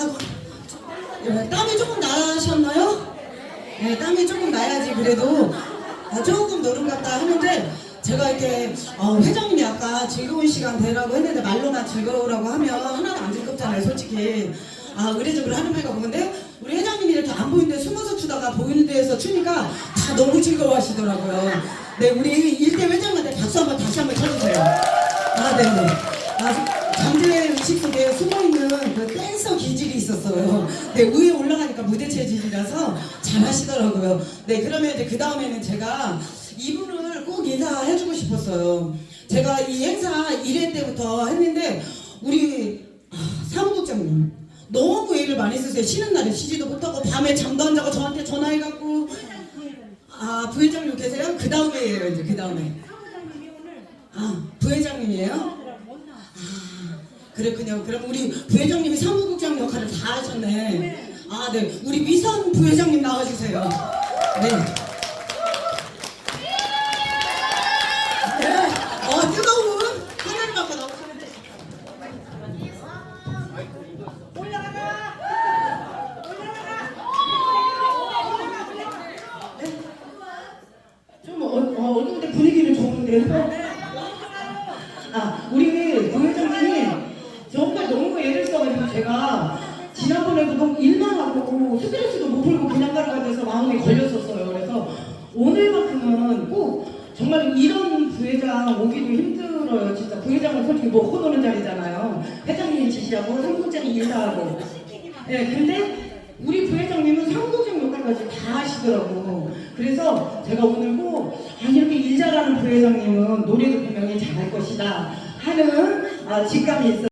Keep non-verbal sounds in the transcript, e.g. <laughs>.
예, 땀이 조금 나셨나요? 네, 땀이 조금 나야지 그래도. 아, 조금 노름 같다 하는데 제가 이렇게 어, 회장님이 아까 즐거운 시간 되라고 했는데 말로만 즐거우라고 하면 하나도 안 즐겁잖아요 솔직히. 아 의례적으로 하는 말가 보는데 우리 회장님이 이렇게 안 보이는데 숨어서 추다가 보이는 데에서 추니까 다 너무 즐거워하시더라고요. 네 우리 일대 회장한테 박수 한번 다시 한번 쳐주세요. 아 네네. 아, 잠재 의식 속에 숨어있는 있었어요. <laughs> 네, 위에 올라가니까 무대 체질이라서 잘 하시더라고요. 네, 그러면 이제 그 다음에는 제가 이분을 꼭 인사해주고 싶었어요. 제가 이 행사 1회 때부터 했는데, 우리 아, 사무국장님. 너무 일을 많이 쓰세요. 쉬는 날에 쉬지도 못하고, 밤에 잠도 안 자고 저한테 전화해갖고, 아, 부회장님 계세요? 그 다음에예요, 이제 그 다음에. 아, 부회장님이에요? 아, 그랬군요. 그럼 우리 부회장님이 사무국장 역할을 다 하셨네. 아, 네. 우리 미선 부회장님 나와주세요. 네. 네. 어, 뜨거운 하나를 갖고 나오시면 돼. 좀 어, 어, 어두운데 분위기는 좋은데요? 아, 우리 부회장님이 정말 너무 애를 써가지고 제가 지난번에도 너무 일만 하고 스트레스도 못 풀고 그냥 것 같아서 마음이 걸렸었어요. 그래서 오늘만큼은 꼭 정말 이런 부회장 오기도 힘들어요. 진짜 부회장은 솔직히 먹고 노는 자리잖아요. 회장님이 지시하고 상국장이 인사하고. 네, 근데 우리 부회장님은 상도적 역할까지 다 하시더라고. 그래서 제가 오늘 꼭, 아, 이렇게 일 잘하는 부회장님은 노래도 분명히 잘할 것이다 하는 아, 직감이 있어요.